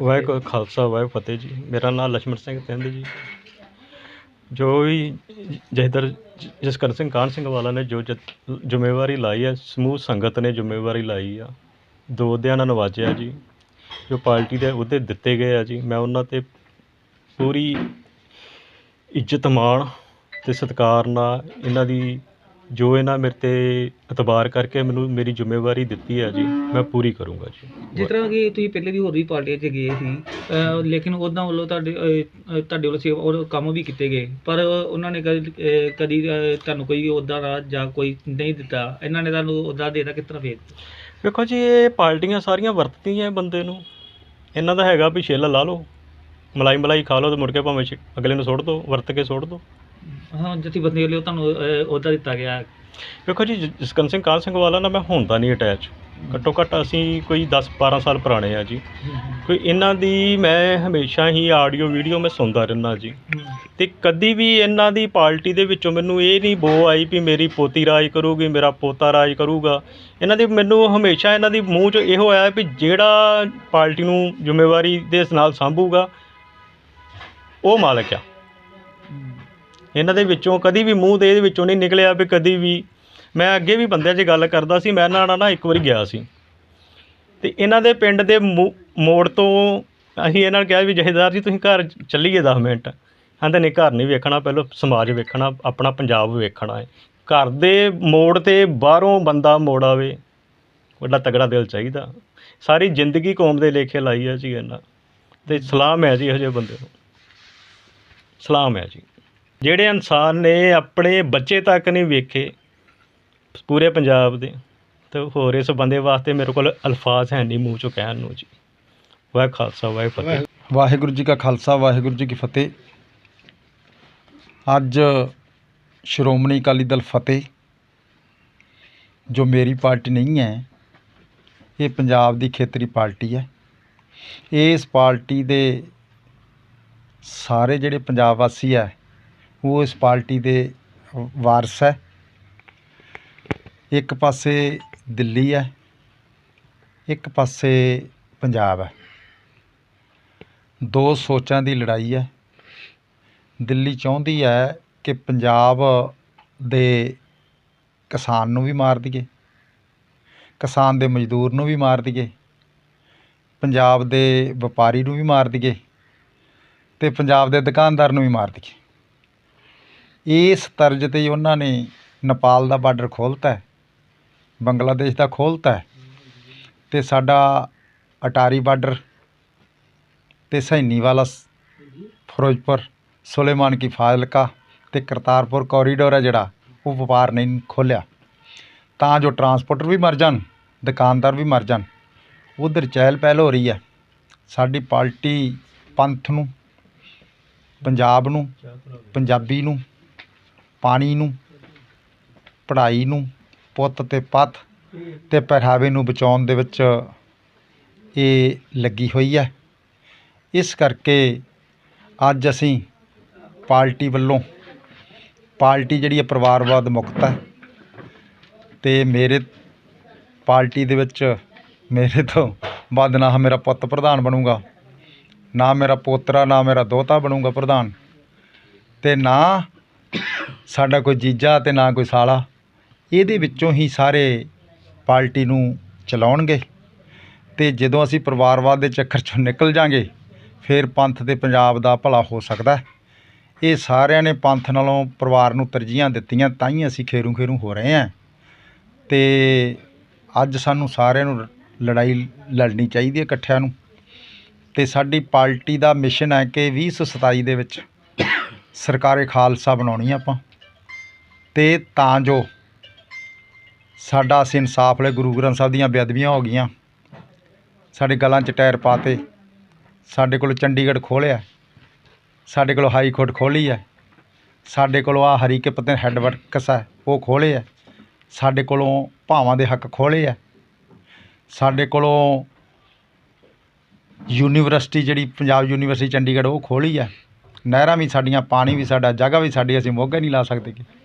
ਵਾਹਿਗੁਰੂ ਖਾਲਸਾ ਵਾਹਿਗੁਰੂ ਫਤਿਹ ਜੀ। ਮੇਰਾ ਨਾਮ ਲਛਮਣ ਸਿੰਘ ਪਿੰਦ ਜੀ। ਜੋ ਵੀ ਜਥੇਦਾਰ ਜਸਕਰ ਸਿੰਘ ਕਾਨ ਸਿੰਘ ਵਾਲਾ ਨੇ ਜੋ ਜ਼ਿੰਮੇਵਾਰੀ ਲਾਈ ਹੈ ਸਮੂਹ ਸੰਗਤ ਨੇ ਜ਼ਿੰਮੇਵਾਰੀ ਲਾਈ ਆ। ਦੋ ਦਿਨਾਂ ਨਾਲ ਨਵਾਜਿਆ ਜੀ। ਜੋ ਪਾਰਟੀ ਦੇ ਅਹੁਦੇ ਦਿੱਤੇ ਗਏ ਆ ਜੀ। ਮੈਂ ਉਹਨਾਂ ਤੇ ਪੂਰੀ ਇੱਜ਼ਤ ਮਾਣ ਤੇ ਸਤਿਕਾਰ ਨਾਲ ਇਹਨਾਂ ਦੀ ਜੋ ਇਹਨਾਂ ਮੇਰੇ ਤੇ ਇਤਬਾਰ ਕਰਕੇ ਮੈਨੂੰ ਮੇਰੀ ਜ਼ਿੰਮੇਵਾਰੀ ਦਿੱਤੀ ਹੈ ਜੀ ਮੈਂ ਪੂਰੀ ਕਰੂੰਗਾ ਜੀ। ਜਿਸ ਤਰ੍ਹਾਂ ਕਿ ਤੁਸੀਂ ਪਹਿਲੇ ਵੀ ਹੋਰ ਵੀ ਪਾਰਟੀਆਂ 'ਚ ਗਏ ਸੀ ਅਹ ਲੇਕਿਨ ਉਹਨਾਂ ਵੱਲੋਂ ਤੁਹਾਡੇ ਅਹ, ਅਹ, ਤੁਹਾਡੇ ਵੱਲੋਂ ਸੇਵਾ ਔਰ ਕੰਮ ਵੀ ਕੀਤੇ ਗਏ ਪਰ ਉਹਨਾਂ ਨੇ ਕਦੀ ਅਹ, ਕਦੀ ਅਹ, ਤੁਹਾਨੂੰ ਕੋਈ ਅਹੁਦਾ ਨਾ ਜਾਂ ਕੋਈ ਨਹੀਂ ਦਿੱਤਾ ਇਹਨਾਂ ਨੇ ਤੁਹਾਨੂੰ ਅਹੁਦਾ ਦੇਤਾ ਕਿਸ ਤਰ੍ਹਾਂ ਫੇਰ? ਵੇਖੋ ਜੀ ਇਹ ਪਾਰਟੀਆਂ ਸਾਰੀਆਂ ਵਰਤਦੀਆਂ ਇਹ ਬੰਦੇ ਨੂੰ। ਇਹਨਾਂ ਦਾ ਹੈਗਾ ਵੀ ਛਿੱਲ ਲਾ ਲਓ ਮਲਾਈ ਮਲਾਈ ਖਾ ਲਓ ਤੇ ਮੁੜ ਕੇ ਭਾਵੇਂ ਛਿ- ਅਗਲੇ ਨੂੰ ਸੁੱਟ ਦਿਓ ਵਰਤ ਕੇ ਸੁੱਟ ਦਿਓ ਹਾਂ ਜਤੀ ਬੰਦੇ ਵੱਲੋਂ ਤੁਹਾਨੂੰ ਅਹ, ਅਹੁਦਾ ਦਿੱਤਾ ਗਿਆ। ਹੈ ਵੇਖੋ ਜੀ ਜ- ਜਸਕਰਨ ਸਿੰਘ ਕਾਹਨ ਸਿੰਘ ਵਾਲਾ ਨਾਲ ਮੈਂ ਹੁਣ ਤਾਂ ਨਹੀਂ ਅਟੈਚ। ਘੱਟੋ ਘੱਟ ਅਸੀਂ ਕੋਈ 10 12 ਸਾਲ ਪੁਰਾਣੇ ਆ ਜੀ। ਕੋਈ ਇਹਨਾਂ ਦੀ ਮੈਂ ਹਮੇਸ਼ਾ ਹੀ ਆਡੀਓ ਵੀਡੀਓ ਮੈਂ ਸੁਣਦਾ ਰਹਿੰਦਾ ਜੀ। ਤੇ ਕਦੀ ਵੀ ਇਹਨਾਂ ਦੀ ਪਾਰਟੀ ਦੇ ਵਿੱਚੋਂ ਮੈਨੂੰ ਇਹ ਨਹੀਂ ਬੋ ਆਈ ਵੀ ਮੇਰੀ ਪੋਤੀ ਰਾਜ ਕਰੂਗੀ ਮੇਰਾ ਪੋਤਾ ਰਾਜ ਕਰੂਗਾ। ਇਹਨਾਂ ਦੀ ਮੈਨੂੰ ਹਮੇਸ਼ਾ ਇਹਨਾਂ ਦੀ ਮੂੰਹ 'ਚ ਇਹੋ ਆਇਆ ਵੀ ਜਿਹੜਾ ਪਾਰਟੀ ਨੂੰ ਜ਼ਿੰਮੇਵਾਰੀ ਦੇ ਨਾਲ ਸੰਭੂਗਾ ਉਹ ਮਾਲਕ ਆ। ਇਹਨਾਂ ਦੇ ਵਿੱਚੋਂ ਕਦੀ ਵੀ ਮੂੰਹ ਦੇ ਇਹਦੇ ਵਿੱਚੋਂ ਨਹੀਂ ਨਿਕਲਿਆ ਵੀ ਕਦੀ ਵੀ। ਮੈਂ ਅੱਗੇ ਵੀ ਬੰਦਿਆਂ 'ਚ ਗੱਲ ਕਰਦਾ ਸੀ, ਮੈਂ ਇਹਨਾਂ ਨਾਲ ਨਾ ਇੱਕ ਵਾਰੀ ਗਿਆ ਸੀ। ਅਤੇ ਇਹਨਾਂ ਦੇ ਪਿੰਡ ਦੇ ਮੋ- ਮੋੜ ਤੋਂ ਅਸੀਂ ਇਹਨਾਂ ਨੂੰ ਕਿਹਾ ਵੀ ਜਹੇਦਾਰ ਜੀ, ਤੁਸੀਂ ਘਰ ਚੱਲੀਏ ਦਸ ਮਿੰਟ। ਕਹਿੰਦੇ ਨਹੀਂ, ਘਰ ਨਹੀਂ ਵੇਖਣਾ, ਪਹਿਲਾਂ ਸਮਾਜ ਵੇਖਣਾ, ਆਪਣਾ ਪੰਜਾਬ ਵੇਖਣਾ ਹੈ। ਘਰ ਦੇ ਮੋੜ ਤੇ ਬਾਹਰੋਂ ਬੰਦਾ ਮੋੜ ਆਵੇ, ਵੱਡਾ ਤਗੜਾ ਦਿਲ ਚਾਹੀਦਾ। ਸਾਰੀ ਜ਼ਿੰਦਗੀ ਕੌਮ ਦੇ ਲੇਖੇ ਲਾਈ ਹੈ ਜੀ ਇਹਨਾਂ। ਤੇ ਸਲਾਮ ਹੈ ਜੀ ਇਹੋ ਜਿਹੇ ਬੰਦੇ ਨੂੰ। ਸਲਾਮ ਹੈ ਜੀ। ਜਿਹੜੇ ਇਨਸਾਨ ਨੇ ਆਪਣੇ ਬੱਚੇ ਤੱਕ ਨਹੀਂ ਵੇਖੇ, ਪੂਰੇ ਪੰਜਾਬ ਦੇ, ਤੇ ਹੋਰ ਇਸ ਬੰਦੇ ਵਾਸਤੇ ਮੇਰੇ ਕੋਲ ਅਲਫਾਜ਼ ਹੈ ਨਹੀਂ ਮੂੰਹ ਚੋਂ ਕਹਿਣ ਨੂੰ ਜੀ। ਵਾਹਿ ਖਾਲਸਾ, ਵਾਹਿ ਫਤਿਹ। ਵਾਹਿਗੁਰੂ ਜੀ ਕਾ ਖਾਲਸਾ, ਵਾਹਿਗੁਰੂ ਜੀ ਕੀ ਫਤਿਹ। ਅੱਜ ਸ਼੍ਰੋਮਣੀ ਅਕਾਲੀ ਦਲ ਫਤਿਹ, ਜੋ ਮੇਰੀ ਪਾਰਟੀ ਨਹੀਂ ਹੈ, ਇਹ ਪੰਜਾਬ ਦੀ ਖੇਤਰੀ ਪਾਰਟੀ ਹੈ। ਇਸ ਪਾਰਟੀ ਦੇ ਸਾਰੇ ਜਿਹੜੇ ਪੰਜਾਬ ਵਾਸੀ ਹੈ ਉਹ ਇਸ ਪਾਰਟੀ ਦੇ ਵਾਰਸ ਹੈ। ਇੱਕ ਪਾਸੇ ਦਿੱਲੀ ਹੈ, ਇੱਕ ਪਾਸੇ ਪੰਜਾਬ ਹੈ। ਦੋ ਸੋਚਾਂ ਦੀ ਲੜਾਈ ਹੈ। ਦਿੱਲੀ ਚਾਹੁੰਦੀ ਹੈ ਕਿ ਪੰਜਾਬ ਦੇ ਕਿਸਾਨ ਨੂੰ ਵੀ ਮਾਰ ਦਈਏ, ਕਿਸਾਨ ਦੇ ਮਜ਼ਦੂਰ ਨੂੰ ਵੀ ਮਾਰ ਦਈਏ, ਪੰਜਾਬ ਦੇ ਵਪਾਰੀ ਨੂੰ ਵੀ ਮਾਰ ਦਈਏ ਤੇ ਪੰਜਾਬ ਦੇ ਦੁਕਾਨਦਾਰ ਨੂੰ ਵੀ ਮਾਰ ਦਈਏ। ਇਸ ਤਰਜ਼ ਤੇ ਹੀ ਉਹਨਾਂ ਨੇ ਨੇਪਾਲ ਦਾ ਬਾਰਡਰ ਖੋਲ੍ਹਤਾ ਬੰਗਲਾਦੇਸ਼ ਦਾ ਖੋਲ੍ਹਤਾ ਹੈ ਤੇ ਸਾਡਾ ਅਟਾਰੀ ਬਾਰਡਰ ਅਤੇ ਸੈਣੀ ਵਾਲਾ ਫਿਰੋਜ਼ਪੁਰ, ਸੁਲੇਮਾਨ ਕੀ ਫਾਜ਼ਿਲਕਾ ਅਤੇ ਕਰਤਾਰਪੁਰ ਕੋਰੀਡੋਰ ਹੈ ਜਿਹੜਾ, ਉਹ ਵਪਾਰ ਨਹੀਂ ਖੋਲ੍ਹਿਆ। ਤਾਂ ਜੋ ਟਰਾਂਸਪੋਰਟਰ ਵੀ ਮਰ ਜਾਣ, ਦੁਕਾਨਦਾਰ ਵੀ ਮਰ ਜਾਣ, ਉਧਰ ਚਹਿਲ ਪਹਿਲ ਹੋ ਰਹੀ ਹੈ। ਸਾਡੀ ਪਾਰਟੀ ਪੰਥ ਨੂੰ, ਪੰਜਾਬ ਨੂੰ, ਪੰਜਾਬੀ ਨੂੰ ਪਾਣੀ ਨੂੰ, ਪੜ੍ਹਾਈ ਨੂੰ, ਪੁੱਤ ਅਤੇ ਪੱਤ ਅਤੇ ਪਹਿਰਾਵੇ ਨੂੰ ਬਚਾਉਣ ਦੇ ਵਿੱਚ ਇਹ ਲੱਗੀ ਹੋਈ ਹੈ। ਇਸ ਕਰਕੇ ਅੱਜ ਅਸੀਂ ਪਾਰਟੀ ਵੱਲੋਂ, ਪਾਰਟੀ ਜਿਹੜੀ ਹੈ ਪਰਿਵਾਰਵਾਦ ਮੁਕਤ ਹੈ ਅਤੇ ਮੇਰੇ ਪਾਰਟੀ ਦੇ ਵਿੱਚ ਮੇਰੇ ਤੋਂ ਵੱਧ ਨਾ ਮੇਰਾ ਪੁੱਤ ਪ੍ਰਧਾਨ ਬਣੂਗਾ, ਨਾ ਮੇਰਾ ਪੋਤਰਾ, ਨਾ ਮੇਰਾ ਦੋਤਾ ਬਣੂਗਾ ਪ੍ਰਧਾਨ ਅਤੇ ਨਾ ਸਾਡਾ ਕੋਈ ਜੀਜਾ ਅਤੇ ਨਾ ਕੋਈ ਸਾਲਾ, ਇਹਦੇ ਵਿੱਚੋਂ ਹੀ ਸਾਰੇ ਪਾਰਟੀ ਨੂੰ ਚਲਾਉਣਗੇ ਅਤੇ ਜਦੋਂ ਅਸੀਂ ਪਰਿਵਾਰਵਾਦ ਦੇ ਚੱਕਰ ਚੋਂ ਨਿਕਲ ਜਾਂਗੇ, ਫਿਰ ਪੰਥ ਅਤੇ ਪੰਜਾਬ ਦਾ ਭਲਾ ਹੋ ਸਕਦਾ ਇਹ ਸਾਰਿਆਂ ਨੇ ਪੰਥ ਨਾਲੋਂ ਪਰਿਵਾਰ ਨੂੰ ਤਰਜੀਹਾਂ ਦਿੱਤੀਆਂ, ਤਾਂ ਹੀ ਅਸੀਂ ਖੇਰੂ ਖੇਰੂ ਹੋ ਰਹੇ ਹਾਂ। ਅਤੇ ਅੱਜ ਸਾਨੂੰ ਸਾਰਿਆਂ ਨੂੰ ਲੜਾਈ ਲੜਨੀ ਚਾਹੀਦੀ ਹੈ ਇਕੱਠਿਆਂ ਨੂੰ। ਅਤੇ ਸਾਡੀ ਪਾਰਟੀ ਦਾ ਮਿਸ਼ਨ ਹੈ ਕਿ 2027 ਦੇ ਵਿੱਚ ਸਰਕਾਰੇ ਖਾਲਸਾ ਬਣਾਉਣੀ ਆਪਾਂ। ਅਤੇ ਤਾਂ ਜੋ ਸਾਡਾ ਅਸੀਂ ਇਨਸਾਫ ਲੈ ਗੁਰੂ ਗ੍ਰੰਥ ਸਾਹਿਬ ਦੀਆਂ ਬੇਅਦਬੀਆਂ ਹੋ ਗਈਆਂ। ਸਾਡੇ ਗਲਾਂ 'ਚ ਟਾਇਰ ਪਾਤੇ ਸਾਡੇ ਕੋਲ ਚੰਡੀਗੜ੍ਹ ਖੋਲ੍ਹਿਆ। ਸਾਡੇ ਕੋਲ ਹਾਈ ਕੋਰਟ ਖੋਲ੍ਹੀ ਹੈ। ਸਾਡੇ ਕੋਲੋਂ ਆ ਹਰੀ ਪਤਨ ਪਤੇ ਹੈ, ਉਹ ਖੋਲ੍ਹੇ ਹੈ। ਸਾਡੇ ਕੋਲੋਂ ਭਾਵਾਂ ਦੇ ਹੱਕ ਖੋਲ੍ਹੇ ਹੈ। ਸਾਡੇ ਕੋਲੋਂ ਯੂਨੀਵਰਸਿਟੀ ਜਿਹੜੀ ਪੰਜਾਬ ਯੂਨੀਵਰਸਿਟੀ ਚੰਡੀਗੜ੍ਹ ਉਹ ਖੋਲ੍ਹੀ ਹੈ। ਨਹਿਰਾਂ ਵੀ ਸਾਡੀਆਂ, ਪਾਣੀ ਵੀ ਸਾਡਾ, ਜਗ੍ਹਾ ਵੀ ਸਾਡੀ ਅਸੀਂ ਮੋਗਾ ਨਹੀਂ ਲਾ ਸਕਦੇ। ਗੇ।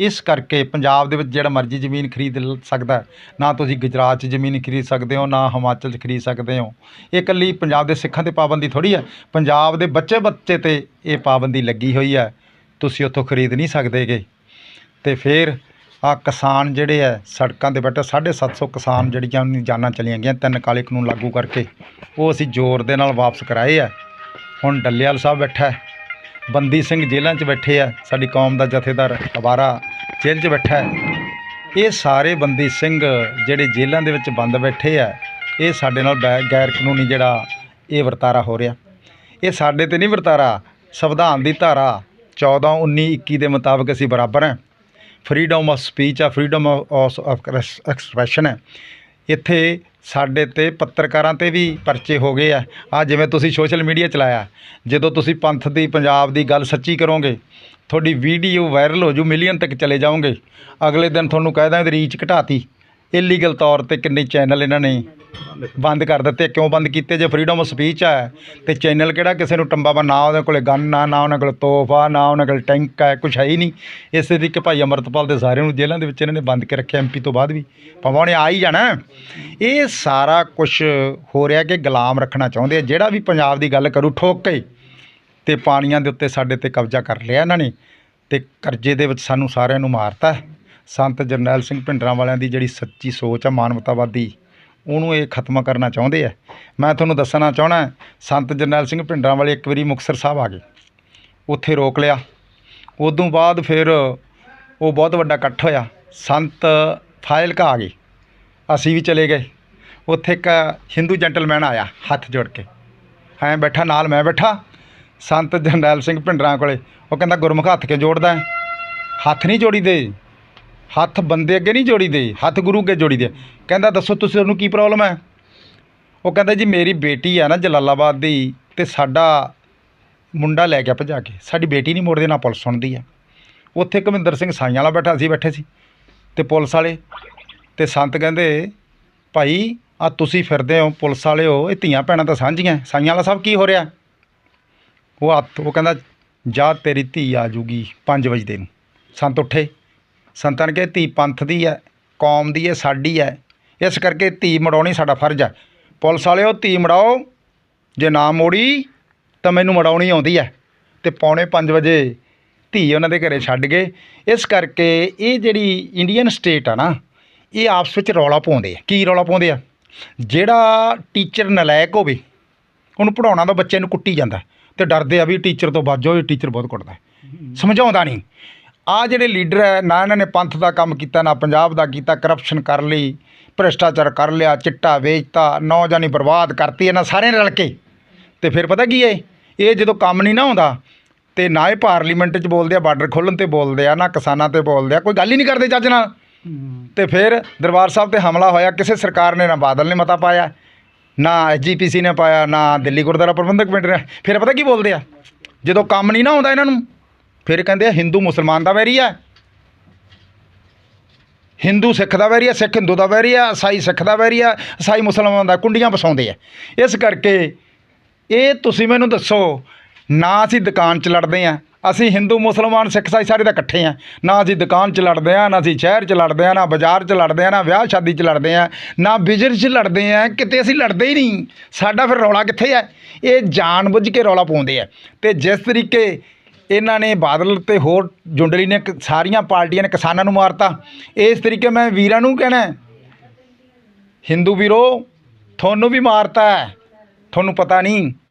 ਇਸ ਕਰਕੇ ਪੰਜਾਬ ਦੇ ਵਿੱਚ ਜਿਹੜਾ ਮਰਜ਼ੀ ਜ਼ਮੀਨ ਖਰੀਦ ਸਕਦਾ ਨਾ ਤੁਸੀਂ ਗੁਜਰਾਤ 'ਚ ਜ਼ਮੀਨ ਖਰੀਦ ਸਕਦੇ ਹੋ, ਨਾ ਹਿਮਾਚਲ 'ਚ ਖਰੀਦ ਸਕਦੇ ਹੋ। ਇਹ ਇਕੱਲੀ ਪੰਜਾਬ ਦੇ ਸਿੱਖਾਂ ਤੇ ਪਾਬੰਦੀ ਥੋੜ੍ਹੀ ਹੈ। ਪੰਜਾਬ ਦੇ ਬੱਚੇ ਬੱਚੇ ਤੇ ਇਹ ਪਾਬੰਦੀ ਲੱਗੀ ਹੋਈ ਹੈ। ਤੁਸੀਂ ਉੱਥੋਂ ਖਰੀਦ ਨਹੀਂ ਸਕਦੇਗੇ। ਅਤੇ ਫਿਰ ਆ ਕਿਸਾਨ ਜਿਹੜੇ ਆ ਸੜਕਾਂ ਤੇ ਬੈਠੇ 750 ਕਿਸਾਨ ਜਿਹੜੀਆਂ ਉਹਨਾਂ ਦੀਆਂ ਜਾਨਾਂ ਚਲੀਆਂ ਗਈਆਂ, ਤਿੰਨ ਕਾਲੇ ਕਾਨੂੰਨ ਲਾਗੂ ਕਰਕੇ, ਉਹ ਅਸੀਂ ਜ਼ੋਰ ਦੇ ਨਾਲ ਵਾਪਸ ਕਰਾਏ ਆ ਹੁਣ ਡੱਲੇਵਾਲ ਸਾਹਿਬ ਬੈਠਾ ਬੰਦੀ ਸਿੰਘ ਜੇਲ੍ਹਾਂ 'ਚ ਬੈਠੇ ਆ, ਸਾਡੀ ਕੌਮ ਦਾ ਜਥੇਦਾਰ ਅਵਾਰਾ ਜੇਲ੍ਹ 'ਚ ਬੈਠਾ ਹੈ। ਇਹ ਸਾਰੇ ਬੰਦੀ ਸਿੰਘ ਜਿਹੜੇ ਜੇਲ੍ਹਾਂ ਦੇ ਵਿੱਚ ਬੰਦ ਬੈਠੇ ਆ, ਇਹ ਸਾਡੇ ਨਾਲ ਗੈਰ ਕਾਨੂੰਨੀ ਜਿਹੜਾ ਇਹ ਵਰਤਾਰਾ ਹੋ ਰਿਹਾ। ਇਹ ਸਾਡੇ ਤੇ ਨਹੀਂ ਵਰਤਾਰਾ, ਸੰਵਿਧਾਨ ਦੀ ਧਾਰਾ 14 19 21 ਦੇ ਮੁਤਾਬਕ ਅਸੀਂ ਬਰਾਬਰ ਹਾਂ। ਫਰੀडम ਆਫ ਸਪੀਚ ਆ ਫਰੀडम ਆਫ ਐਕਸਪ੍ਰੈਸ਼ਨ ਹੈ। ਇੱਥੇ ਸਾਡੇ ਤੇ ਪੱਤਰਕਾਰਾਂ ਤੇ ਵੀ ਪਰਚੇ ਹੋ ਗਏ ਆ। ਆ ਜਿਵੇਂ ਤੁਸੀਂ ਸੋਸ਼ਲ ਮੀਡੀਆ ਚਲਾਇਆ, ਜਦੋਂ ਤੁਸੀਂ ਪੰਥ ਦੀ, ਪੰਜਾਬ ਦੀ ਗੱਲ ਸੱਚੀ ਕਰੋਗੇ, ਤੁਹਾਡੀ ਵੀਡੀਓ ਵਾਇਰਲ ਹੋ ਜੂ, ਮਿਲੀਅਨ ਤੱਕ ਚਲੇ ਜਾਓਗੇ। ਅਗਲੇ ਦਿਨ ਤੁਹਾਨੂੰ ਕਹਿ ਦਾਂ ਰੀਚ ਘਟਾਤੀ। ਇਲੀਗਲ ਤੌਰ ਤੇ ਕਿੰਨੇ ਚੈਨਲ ਇਹਨਾਂ ਨੇ ਬੰਦ ਕਰ ਦਿੱਤੇ, ਕਿਉਂ ਬੰਦ ਕੀਤੇ? ਜੇ ਫਰੀडम ਆਫ ਸਪੀਚ ਹੈ ਤੇ ਚੈਨਲ ਕਿਹੜਾ ਕਿਸੇ ਨੂੰ ਟੰਬਾ ਵਾ? ਨਾ ਉਹਦੇ ਕੋਲੇ ਗਨ ਆ, ਨਾ ਉਹਨਾਂ ਕੋਲ ਤੋਹਫ਼ਾ ਨਾ ਉਹਨਾਂ ਕੋਲ ਟੈਂਕ ਹੈ ਕੁਛ ਹੈ ਹੀ ਨਹੀਂ। ਇਸੇ ਦੀ ਕਿ ਭਾਈ ਅਮਰਤਪਾਲ ਦੇ ਸਾਰਿਆਂ ਨੂੰ ਜੇਲ੍ਹਾਂ ਦੇ ਵਿੱਚ ਇਹਨਾਂ ਨੇ ਬੰਦ ਕੇ ਰੱਖਿਆ ਐਮਪੀ ਤੋਂ ਬਾਅਦ ਵੀ। ਭਾਵੇਂ ਉਹਨੇ ਆ ਹੀ ਜਾਣਾ। ਇਹ ਸਾਰਾ ਕੁਝ ਹੋ ਰਿਹਾ ਕਿ ਗੁਲਾਮ ਰੱਖਣਾ ਚਾਹੁੰਦੇ ਆ। ਜਿਹੜਾ ਵੀ ਪੰਜਾਬ ਦੀ ਗੱਲ ਕਰੂ, ਠੋਕ ਕੇ ਤੇ ਪਾਣੀਆਂ ਦੇ ਉੱਤੇ ਸਾਡੇ ਤੇ ਕਬਜ਼ਾ ਕਰ ਲਿਆ ਇਹਨਾਂ ਨੇ ਤੇ ਕਰਜ਼ੇ ਦੇ ਵਿੱਚ ਸਾਨੂੰ ਸਾਰਿਆਂ ਨੂੰ ਮਾਰਤਾ। ਸੰਤ ਜਰਨੈਲ ਸਿੰਘ ਭਿੰਡਰਾਂ ਵਾਲਿਆਂ ਦੀ ਜਿਹੜੀ ਸੱਚੀ ਸੋਚ ਆ, ਮਾਨਵਤਾਵਾਦੀ ਉਹਨੂੰ ਇਹ ਖਤਮ ਕਰਨਾ ਚਾਹੁੰਦੇ ਆ। ਮੈਂ ਤੁਹਾਨੂੰ ਦੱਸਣਾ ਚਾਹਣਾ ਸੰਤ ਜਰਨੈਲ ਸਿੰਘ ਭਿੰਡਰਾਂ ਵਾਲੇ ਇੱਕ ਵਾਰੀ ਮੁਕਤਸਰ ਸਾਹਿਬ ਆ ਗਏ। ਉੱਥੇ ਰੋਕ ਲਿਆ। ਉਦੋਂ ਬਾਅਦ ਫਿਰ ਉਹ ਬਹੁਤ ਵੱਡਾ ਇਕੱਠ ਹੋਇਆ। ਸੰਤ ਫਾਇਲਕਾ ਆ ਗਏ। ਅਸੀਂ ਵੀ ਚਲੇ ਗਏ। ਉੱਥੇ ਇੱਕ ਹਿੰਦੂ ਜੈਂਟਲਮੈਨ ਆਇਆ ਹੱਥ ਜੋੜ ਕੇ। ਐਂ ਬੈਠਾ, ਨਾਲ ਮੈਂ ਬੈਠਾ। ਸੰਤ ਜਰਨੈਲ ਸਿੰਘ ਭਿੰਡਰਾਂ ਕੋਲੇ। ਉਹ ਕਹਿੰਦਾ, ਗੁਰਮੁਖ ਹੱਥ ਕੇ ਜੋੜਦਾ ਹੈ? ਹੱਥ ਨਹੀਂ ਜੋੜੀਦੇ। ਹੱਥ ਬੰਦੇ ਅੱਗੇ ਨਹੀਂ ਜੋੜੀਦੇ, ਹੱਥ ਗੁਰੂ ਅੱਗੇ ਜੋੜੀਦੇ। ਕਹਿੰਦਾ, ਦੱਸੋ, ਤੁਸੀਂ ਤੁਹਾਨੂੰ ਕੀ ਪ੍ਰੋਬਲਮ ਹੈ? ਉਹ ਕਹਿੰਦਾ, ਜੀ, ਮੇਰੀ ਬੇਟੀ ਆ ਨਾ ਜਲਾਲਾਬਾਦ ਦੀ ਤੇ ਸਾਡਾ ਮੁੰਡਾ ਲੈ ਗਿਆ ਭਜਾ ਕੇ। ਸਾਡੀ ਬੇਟੀ ਨਹੀਂ ਮੋੜਦੇ, ਨਾ ਪੁਲਿਸ ਸੁਣਦੀ ਆ। ਉੱਥੇ ਕਮਿੰਦਰ ਸਿੰਘ ਸਾਈਆਂ ਵਾਲਾ ਬੈਠਾ ਸੀ, ਬੈਠੇ ਸੀ ਤੇ ਪੁਲਿਸ ਵਾਲੇ ਤੇ ਸੰਤ ਕਹਿੰਦੇ, ਭਾਈ ਆ ਤੁਸੀਂ ਫਿਰਦੇ ਹੋ, ਪੁਲਿਸ ਵਾਲੇ ਹੋ, ਇਹ ਧੀਆਂ ਭੈਣਾਂ ਤਾਂ ਸਾਂਝੀਆਂ ਸਾਈਆਂ ਵਾਲਾ ਸਾਹਿਬ ਕੀ ਹੋ ਰਿਹਾ? ਉਹ ਹੱਥ, ਉਹ ਕਹਿੰਦਾ, ਜਾ, ਤੇਰੀ ਧੀ ਆ ਜੂਗੀ 5 ਵਜੇ ਦੇ ਨੂੰ। ਸੰਤ ਉੱਠੇ। ਸੰਤਾਂ ਨੇ ਕਿਹਾ, ਧੀ ਪੰਥ ਦੀ ਹੈ ਕੌਮ ਦੀ ਹੈ ਸਾਡੀ ਹੈ ਇਸ ਕਰਕੇ ਧੀ ਮੜਾਉਣੀ ਸਾਡਾ ਫਰਜ਼ ਹੈ ਪੁਲਿਸ ਵਾਲਿਓ, ਧੀ ਮੜਾਓ। ਜੇ ਨਾ ਮੋੜੀ, ਤਾਂ ਮੈਨੂੰ ਮੜਾਉਣੀ ਆਉਂਦੀ ਹੈ ਤੇ ਪੌਣੇ 5 ਵਜੇ ਧੀ ਉਹਨਾਂ ਦੇ ਘਰੇ ਛੱਡ ਗਏ। ਇਸ ਕਰਕੇ ਇਹ ਜਿਹੜੀ ਇੰਡੀਅਨ ਸਟੇਟ ਆ ਨਾ, ਇਹ ਆਪਸ ਵਿੱਚ ਰੌਲਾ ਪਾਉਂਦੇ ਆ। ਕੀ ਰੌਲਾ ਪਾਉਂਦੇ ਆ? ਜਿਹੜਾ ਟੀਚਰ ਨਲਾਇਕ ਹੋਵੇ, ਉਹਨੂੰ ਪੜਾਉਣਾ ਤਾਂ ਬੱਚੇ ਨੂੰ ਕੁੱਟੀ ਜਾਂਦਾ। ਤੇ ਡਰਦੇ ਆ ਵੀ ਟੀਚਰ ਤੋਂ ਬਾਜੋ ਇਹ ਟੀਚਰ ਬਹੁਤ ਕੁੱਟਦਾ। ਸਮਝਾਉਂਦਾ ਨਹੀਂ। ਆ ਜਿਹੜੇ ਲੀਡਰ ਹੈ ਨਾ ਇਹਨਾਂ ਨੇ ਪੰਥ ਦਾ ਕੰਮ ਕੀਤਾ ਨਾ ਪੰਜਾਬ ਦਾ ਕੀਤਾ ਕਰਪਸ਼ਨ ਕਰ ਲਈ ਭ੍ਰਿਸ਼ਟਾਚਾਰ ਕਰ ਲਿਆ ਚਿੱਟਾ ਵੇਚਤਾ ਨੌਜਵਾਨੀ ਬਰਬਾਦ ਕਰਤੀ ਇਹਨਾਂ ਸਾਰਿਆਂ ਰਲ ਕੇ। ਤੇ ਫਿਰ ਪਤਾ ਕੀ ਹੈ ਇਹ ਜਦੋਂ ਕੰਮ ਨਹੀਂ ਨਾ ਆਉਂਦਾ ਤੇ ਨਾ ਇਹ ਪਾਰਲੀਮੈਂਟ 'ਚ ਬੋਲਦੇ ਆ ਬਾਰਡਰ ਖੋਲ੍ਹਣ ਤੇ ਬੋਲਦੇ ਆ ਨਾ ਕਿਸਾਨਾਂ ਤੇ ਬੋਲਦੇ ਆ ਕੋਈ ਗੱਲ ਹੀ ਨਹੀਂ ਕਰਦੇ ਚੱਜ ਨਾਲ। ਤੇ ਫਿਰ ਦਰਬਾਰ ਸਾਹਿਬ ਤੇ ਹਮਲਾ ਹੋਇਆ ਕਿਸੇ ਸਰਕਾਰ ਨੇ ਨਾ ਬਾਦਲ ਨੇ ਮਤਾ ਪਾਇਆ ਨਾ ਐਸਜੀਪੀਸੀ ਨੇ ਪਾਇਆ ਨਾ ਦਿੱਲੀ ਗੁਰਦੁਆਰਾ ਪ੍ਰਬੰਧਕ ਕਮੇਟੀ ਨੇ। ਫਿਰ ਪਤਾ ਕੀ ਬੋਲਦੇ ਆ ਜਦੋਂ ਕੰਮ ਨਹੀਂ ਨਾ ਆਉਂਦਾ ਇਹਨਾਂ ਨੂੰ ਫਿਰ ਕਹਿੰਦੇ ਆ, ਹਿੰਦੂ ਮੁਸਲਮਾਨ ਦਾ ਵੈਰੀ ਆ। ਹਿੰਦੂ ਸਿੱਖ ਦਾ ਵੈਰੀ ਆ, ਸਿੱਖ ਹਿੰਦੂ ਦਾ ਵੈਰੀ ਆ, ਈਸਾਈ ਸਿੱਖ ਦਾ ਵੈਰੀ ਆ, ਈਸਾਈ ਮੁਸਲਮਾਨ ਦਾ ਕੁੰਡੀਆਂ ਪਸਾਉਂਦੇ ਆ। ਇਸ ਕਰਕੇ ਇਹ ਤੁਸੀਂ ਮੈਨੂੰ ਦੱਸੋ, ਨਾ ਅਸੀਂ ਦੁਕਾਨ 'ਚ ਲੜਦੇ ਆ, ਅਸੀਂ ਹਿੰਦੂ, ਮੁਸਲਮਾਨ, ਸਿੱਖ, ਈਸਾਈ ਸਾਰੇ ਦਾ ਇਕੱਠੇ ਆ। ਨਾ ਅਸੀਂ ਦੁਕਾਨ 'ਚ ਲੜਦੇ ਆ, ਨਾ ਅਸੀਂ ਸ਼ਹਿਰ 'ਚ ਲੜਦੇ ਆ, ਨਾ ਬਾਜ਼ਾਰ 'ਚ ਲੜਦੇ ਆ, ਨਾ ਵਿਆਹ ਸ਼ਾਦੀ 'ਚ ਲੜਦੇ ਆ, ਨਾ ਬਿਜ਼ਨਸ 'ਚ ਲੜਦੇ ਆ, ਕਿਤੇ ਅਸੀਂ ਲੜਦੇ ਹੀ ਨਹੀਂ। ਸਾਡਾ ਫਿਰ ਰੌਲਾ ਕਿੱਥੇ ਆ? ਇਹ ਜਾਣ ਬੁੱਝ ਕੇ ਰੌਲਾ ਪਾਉਂਦੇ ਆ। ਤੇ ਜਿਸ ਤਰੀਕੇ ਇਹਨਾਂ ਨੇ ਬਾਦਲ ਤੇ ਹੋਰ ਜੁੰਡਲੀ ਨੇ ਕ- ਸਾਰੀਆਂ ਪਾਰਟੀਆਂ ਨੇ ਕਿਸਾਨਾਂ ਨੂੰ ਮਾਰਤਾ। ਇਸ ਤਰੀਕੇ ਮੈਂ ਵੀਰਾਂ ਨੂੰ ਕਹਿਣਾ ਹਿੰਦੂ ਵੀਰੋ, ਤੁਹਾਨੂੰ ਵੀ ਮਾਰਤਾ ਤੁਹਾਨੂੰ ਪਤਾ ਨਹੀਂ।